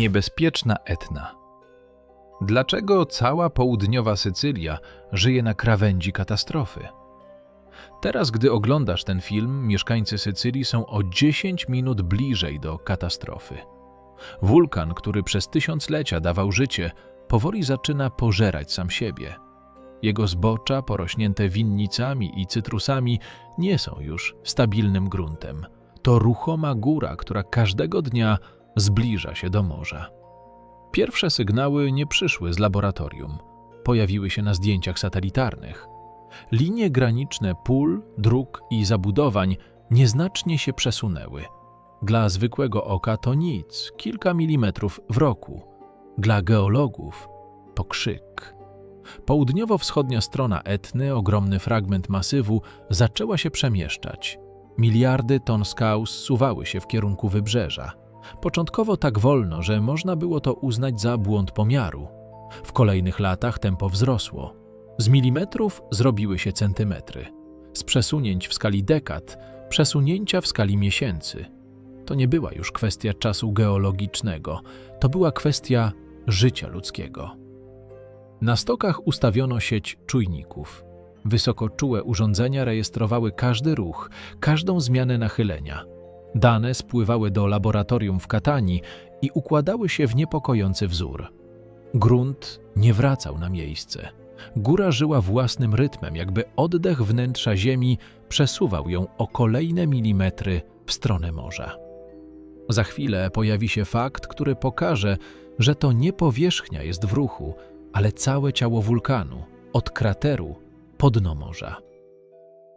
Niebezpieczna Etna. Dlaczego cała południowa Sycylia żyje na krawędzi katastrofy? Teraz, gdy oglądasz ten film, mieszkańcy Sycylii są o 10 minut bliżej do katastrofy. Wulkan, który przez tysiąclecia dawał życie, powoli zaczyna pożerać sam siebie. Jego zbocza, porośnięte winnicami i cytrusami, nie są już stabilnym gruntem. To ruchoma góra, która każdego dnia zbliża się do morza. Pierwsze sygnały nie przyszły z laboratorium. Pojawiły się na zdjęciach satelitarnych. Linie graniczne pól, dróg i zabudowań nieznacznie się przesunęły. Dla zwykłego oka to nic, kilka milimetrów w roku. Dla geologów to krzyk. Południowo-wschodnia strona Etny, ogromny fragment masywu, zaczęła się przemieszczać. Miliardy ton skał zsuwały się w kierunku wybrzeża. Początkowo tak wolno, że można było to uznać za błąd pomiaru. W kolejnych latach tempo wzrosło. Z milimetrów zrobiły się centymetry. Z przesunięć w skali dekad, przesunięcia w skali miesięcy. To nie była już kwestia czasu geologicznego, to była kwestia życia ludzkiego. Na stokach ustawiono sieć czujników. Wysokoczułe urządzenia rejestrowały każdy ruch, każdą zmianę nachylenia. Dane spływały do laboratorium w Katani i układały się w niepokojący wzór. Grunt nie wracał na miejsce. Góra żyła własnym rytmem, jakby oddech wnętrza Ziemi przesuwał ją o kolejne milimetry w stronę morza. Za chwilę pojawi się fakt, który pokaże, że to nie powierzchnia jest w ruchu, ale całe ciało wulkanu, od krateru po dno morza.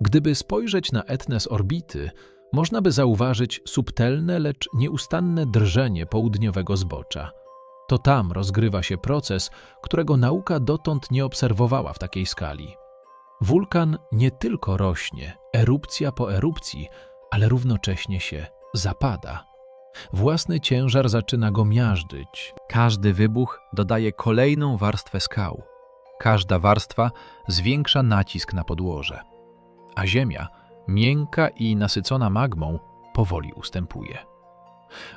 Gdyby spojrzeć na Etnę z orbity, można by zauważyć subtelne, lecz nieustanne drżenie południowego zbocza. To tam rozgrywa się proces, którego nauka dotąd nie obserwowała w takiej skali. Wulkan nie tylko rośnie, erupcja po erupcji, ale równocześnie się zapada. Własny ciężar zaczyna go miażdżyć. Każdy wybuch dodaje kolejną warstwę skał. Każda warstwa zwiększa nacisk na podłoże. a ziemia, miękka i nasycona magmą, powoli ustępuje.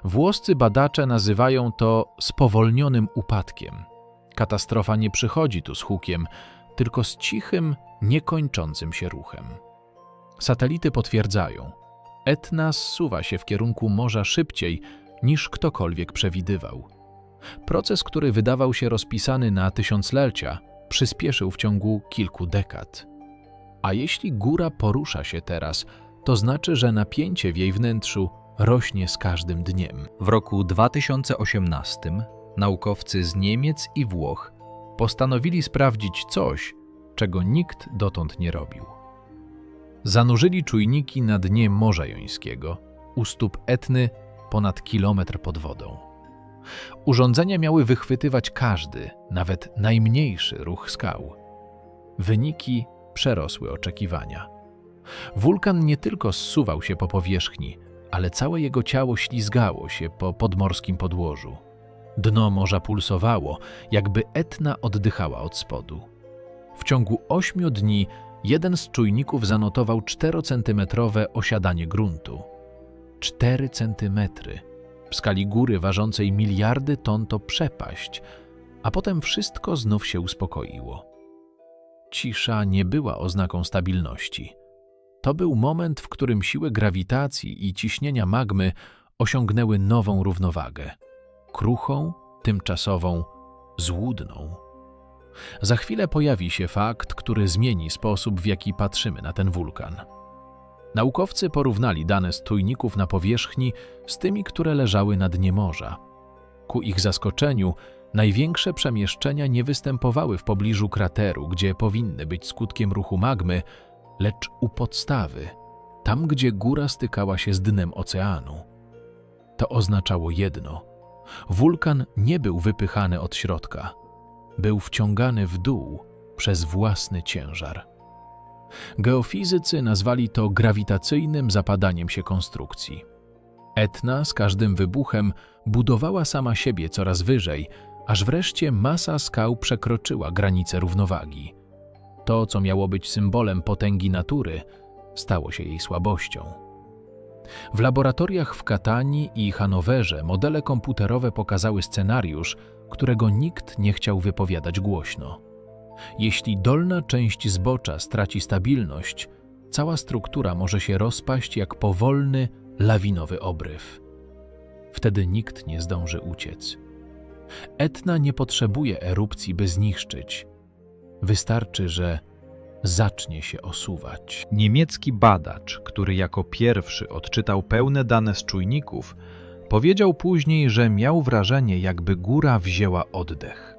Włoscy badacze nazywają to spowolnionym upadkiem. Katastrofa nie przychodzi tu z hukiem, tylko z cichym, niekończącym się ruchem. Satelity potwierdzają, Etna zsuwa się w kierunku morza szybciej niż ktokolwiek przewidywał. Proces, który wydawał się rozpisany na tysiąclecia, przyspieszył w ciągu kilku dekad. A jeśli góra porusza się teraz, to znaczy, że napięcie w jej wnętrzu rośnie z każdym dniem. W roku 2018 naukowcy z Niemiec i Włoch postanowili sprawdzić coś, czego nikt dotąd nie robił. Zanurzyli czujniki na dnie Morza Jońskiego, u stóp Etny ponad kilometr pod wodą. Urządzenia miały wychwytywać każdy, nawet najmniejszy ruch skał. Wyniki przerosły oczekiwania. Wulkan nie tylko zsuwał się po powierzchni, ale całe jego ciało ślizgało się po podmorskim podłożu. Dno morza pulsowało, jakby Etna oddychała od spodu. W ciągu ośmiu dni jeden z czujników zanotował 4-centymetrowe osiadanie gruntu. 4 centymetry. W skali góry ważącej miliardy ton to przepaść, a potem wszystko znów się uspokoiło. Cisza nie była oznaką stabilności. To był moment, w którym siły grawitacji i ciśnienia magmy osiągnęły nową równowagę kruchą, tymczasową, złudną. Za chwilę pojawi się fakt, który zmieni sposób, w jaki patrzymy na ten wulkan. Naukowcy porównali dane z tujników na powierzchni z tymi, które leżały na dnie morza. Ku ich zaskoczeniu, największe przemieszczenia nie występowały w pobliżu krateru, gdzie powinny być skutkiem ruchu magmy, lecz u podstawy, tam gdzie góra stykała się z dnem oceanu. To oznaczało jedno: wulkan nie był wypychany od środka, był wciągany w dół przez własny ciężar. Geofizycy nazwali to grawitacyjnym zapadaniem się konstrukcji. Etna z każdym wybuchem budowała sama siebie coraz wyżej, aż wreszcie masa skał przekroczyła granicę równowagi. To, co miało być symbolem potęgi natury, stało się jej słabością. W laboratoriach w Katani i Hanowerze modele komputerowe pokazały scenariusz, którego nikt nie chciał wypowiadać głośno. Jeśli dolna część zbocza straci stabilność, cała struktura może się rozpaść jak powolny, lawinowy obryw. Wtedy nikt nie zdąży uciec. Etna nie potrzebuje erupcji, by zniszczyć. Wystarczy, że zacznie się osuwać. Niemiecki badacz, który jako pierwszy odczytał pełne dane z czujników, powiedział później, że miał wrażenie, jakby góra wzięła oddech.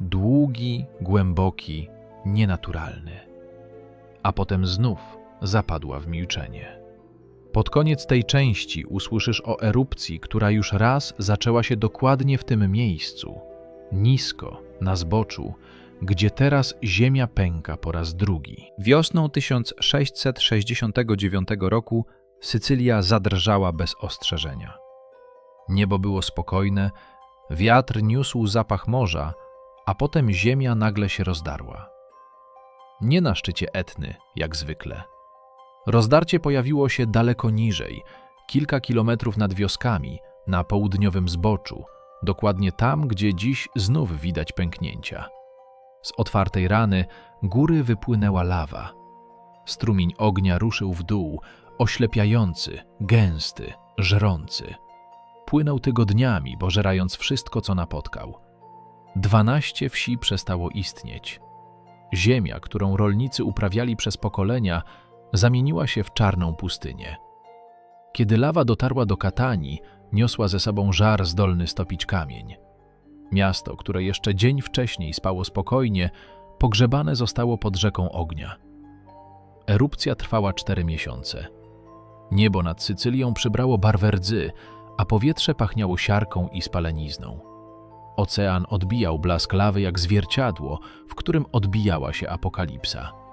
Długi, głęboki, nienaturalny. A potem znów zapadła w milczenie. Pod koniec tej części usłyszysz o erupcji, która już raz zaczęła się dokładnie w tym miejscu, nisko, na zboczu, gdzie teraz ziemia pęka po raz drugi. Wiosną 1669 roku Sycylia zadrżała bez ostrzeżenia. Niebo było spokojne, wiatr niósł zapach morza, a potem ziemia nagle się rozdarła. Nie na szczycie Etny, jak zwykle. Rozdarcie pojawiło się daleko niżej, kilka kilometrów nad wioskami, na południowym zboczu, dokładnie tam, gdzie dziś znów widać pęknięcia. Z otwartej rany góry wypłynęła lawa. Strumień ognia ruszył w dół, oślepiający, gęsty, żrący. Płynął tygodniami, pożerając wszystko, co napotkał. Dwanaście wsi przestało istnieć. Ziemia, którą rolnicy uprawiali przez pokolenia, zamieniła się w czarną pustynię. Kiedy lawa dotarła do Katani, niosła ze sobą żar zdolny stopić kamień. Miasto, które jeszcze dzień wcześniej spało spokojnie, pogrzebane zostało pod rzeką ognia. Erupcja trwała cztery miesiące. Niebo nad Sycylią przybrało barwę rdzy, a powietrze pachniało siarką i spalenizną. Ocean odbijał blask lawy jak zwierciadło, w którym odbijała się apokalipsa.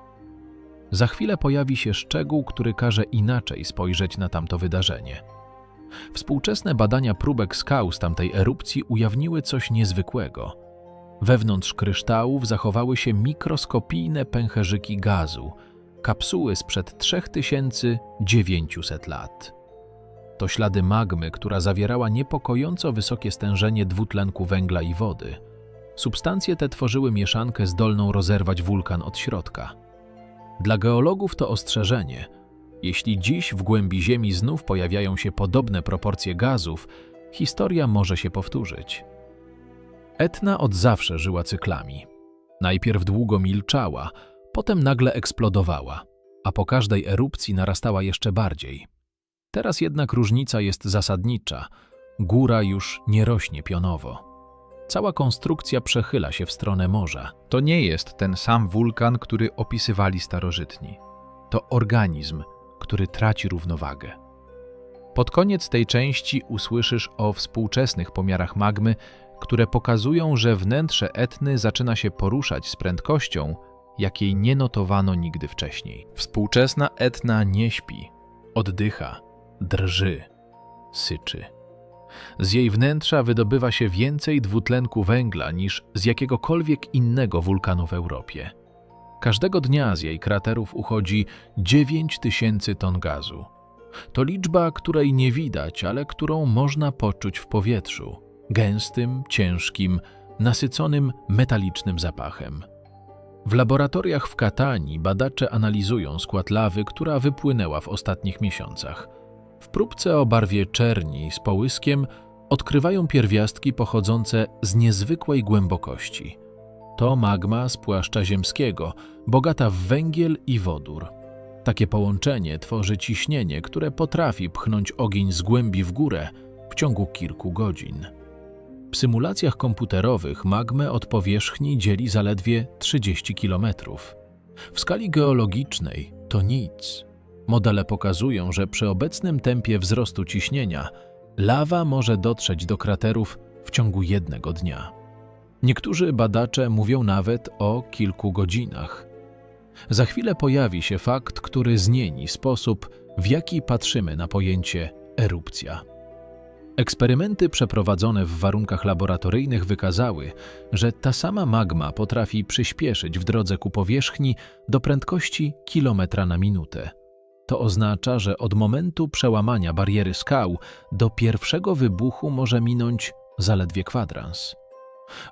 Za chwilę pojawi się szczegół, który każe inaczej spojrzeć na tamto wydarzenie. Współczesne badania próbek skał z tamtej erupcji ujawniły coś niezwykłego. Wewnątrz kryształów zachowały się mikroskopijne pęcherzyki gazu, kapsuły sprzed 3900 lat. To ślady magmy, która zawierała niepokojąco wysokie stężenie dwutlenku węgla i wody. Substancje te tworzyły mieszankę zdolną rozerwać wulkan od środka. Dla geologów to ostrzeżenie. Jeśli dziś w głębi Ziemi znów pojawiają się podobne proporcje gazów, historia może się powtórzyć. Etna od zawsze żyła cyklami. Najpierw długo milczała, potem nagle eksplodowała, a po każdej erupcji narastała jeszcze bardziej. Teraz jednak różnica jest zasadnicza. Góra już nie rośnie pionowo. Cała konstrukcja przechyla się w stronę morza. To nie jest ten sam wulkan, który opisywali starożytni. To organizm, który traci równowagę. Pod koniec tej części usłyszysz o współczesnych pomiarach magmy, które pokazują, że wnętrze Etny zaczyna się poruszać z prędkością, jakiej nie notowano nigdy wcześniej. Współczesna Etna nie śpi, oddycha, drży, syczy. Z jej wnętrza wydobywa się więcej dwutlenku węgla niż z jakiegokolwiek innego wulkanu w Europie. Każdego dnia z jej kraterów uchodzi 9 tysięcy ton gazu. To liczba, której nie widać, ale którą można poczuć w powietrzu gęstym, ciężkim, nasyconym metalicznym zapachem. W laboratoriach w Katani badacze analizują skład lawy, która wypłynęła w ostatnich miesiącach. W próbce o barwie czerni z połyskiem odkrywają pierwiastki pochodzące z niezwykłej głębokości. To magma z płaszcza ziemskiego, bogata w węgiel i wodór. Takie połączenie tworzy ciśnienie, które potrafi pchnąć ogień z głębi w górę w ciągu kilku godzin. W symulacjach komputerowych magmę od powierzchni dzieli zaledwie 30 km. W skali geologicznej to nic. Modele pokazują, że przy obecnym tempie wzrostu ciśnienia lawa może dotrzeć do kraterów w ciągu jednego dnia. Niektórzy badacze mówią nawet o kilku godzinach. Za chwilę pojawi się fakt, który zmieni sposób, w jaki patrzymy na pojęcie erupcja. Eksperymenty przeprowadzone w warunkach laboratoryjnych wykazały, że ta sama magma potrafi przyspieszyć w drodze ku powierzchni do prędkości kilometra na minutę. To oznacza, że od momentu przełamania bariery skał do pierwszego wybuchu może minąć zaledwie kwadrans.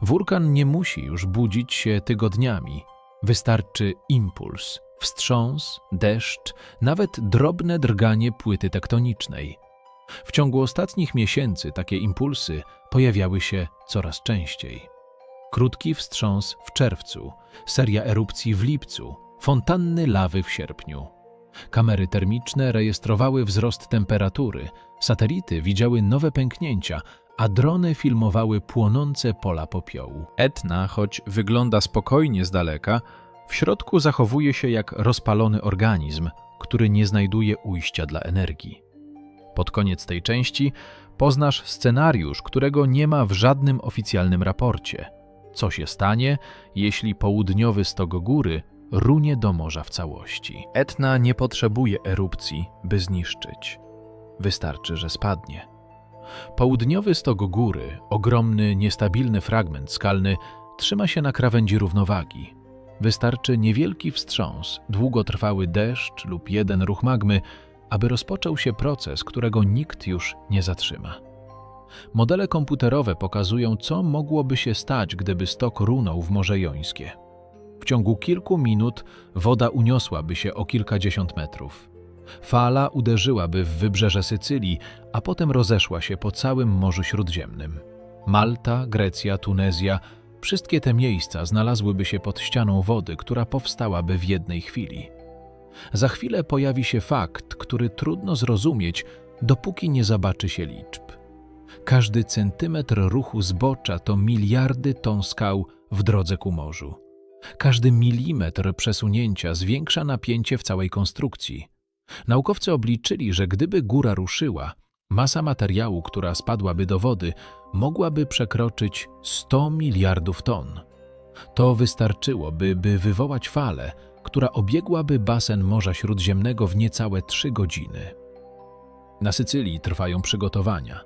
Wulkan nie musi już budzić się tygodniami. Wystarczy impuls, wstrząs, deszcz, nawet drobne drganie płyty tektonicznej. W ciągu ostatnich miesięcy takie impulsy pojawiały się coraz częściej. Krótki wstrząs w czerwcu, seria erupcji w lipcu, fontanny lawy w sierpniu. Kamery termiczne rejestrowały wzrost temperatury, satelity widziały nowe pęknięcia, a drony filmowały płonące pola popiołu. Etna, choć wygląda spokojnie z daleka, w środku zachowuje się jak rozpalony organizm, który nie znajduje ujścia dla energii. Pod koniec tej części poznasz scenariusz, którego nie ma w żadnym oficjalnym raporcie. Co się stanie, jeśli południowy stok góry runie do morza w całości? Etna nie potrzebuje erupcji, by zniszczyć. Wystarczy, że spadnie. Południowy stok góry, ogromny, niestabilny fragment skalny, trzyma się na krawędzi równowagi. Wystarczy niewielki wstrząs, długotrwały deszcz lub jeden ruch magmy, aby rozpoczął się proces, którego nikt już nie zatrzyma. Modele komputerowe pokazują, co mogłoby się stać, gdyby stok runął w Morze Jońskie. W ciągu kilku minut woda uniosłaby się o kilkadziesiąt metrów. Fala uderzyłaby w wybrzeże Sycylii, a potem rozeszła się po całym Morzu Śródziemnym. Malta, Grecja, Tunezja wszystkie te miejsca znalazłyby się pod ścianą wody, która powstałaby w jednej chwili. Za chwilę pojawi się fakt, który trudno zrozumieć, dopóki nie zobaczy się liczb. Każdy centymetr ruchu zbocza to miliardy ton skał w drodze ku morzu. Każdy milimetr przesunięcia zwiększa napięcie w całej konstrukcji. Naukowcy obliczyli, że gdyby góra ruszyła, masa materiału, która spadłaby do wody, mogłaby przekroczyć 100 miliardów ton. To wystarczyłoby, by wywołać falę, która obiegłaby basen Morza Śródziemnego w niecałe trzy godziny. Na Sycylii trwają przygotowania.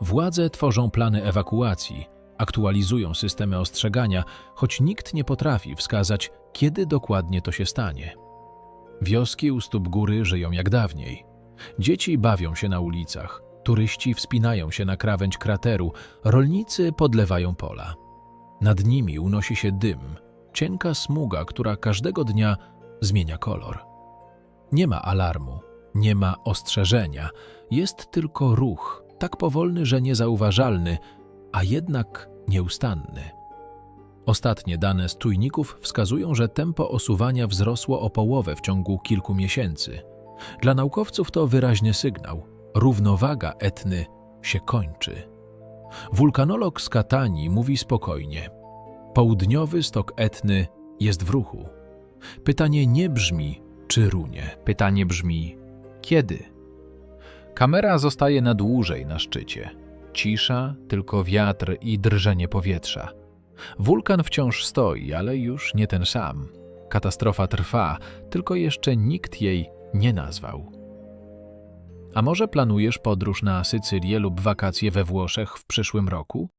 Władze tworzą plany ewakuacji, aktualizują systemy ostrzegania, choć nikt nie potrafi wskazać, kiedy dokładnie to się stanie. Wioski u stóp góry żyją jak dawniej. Dzieci bawią się na ulicach, turyści wspinają się na krawędź krateru, rolnicy podlewają pola. Nad nimi unosi się dym, cienka smuga, która każdego dnia zmienia kolor. Nie ma alarmu, nie ma ostrzeżenia, jest tylko ruch, tak powolny, że niezauważalny, a jednak nieustanny. Ostatnie dane z czujników wskazują, że tempo osuwania wzrosło o połowę w ciągu kilku miesięcy. Dla naukowców to wyraźny sygnał. Równowaga etny się kończy. Wulkanolog z Katani mówi spokojnie. Południowy stok etny jest w ruchu. Pytanie nie brzmi, czy runie. Pytanie brzmi, kiedy? Kamera zostaje na dłużej na szczycie. Cisza, tylko wiatr i drżenie powietrza. Wulkan wciąż stoi, ale już nie ten sam. Katastrofa trwa, tylko jeszcze nikt jej nie nazwał. A może planujesz podróż na Sycylię lub wakacje we Włoszech w przyszłym roku?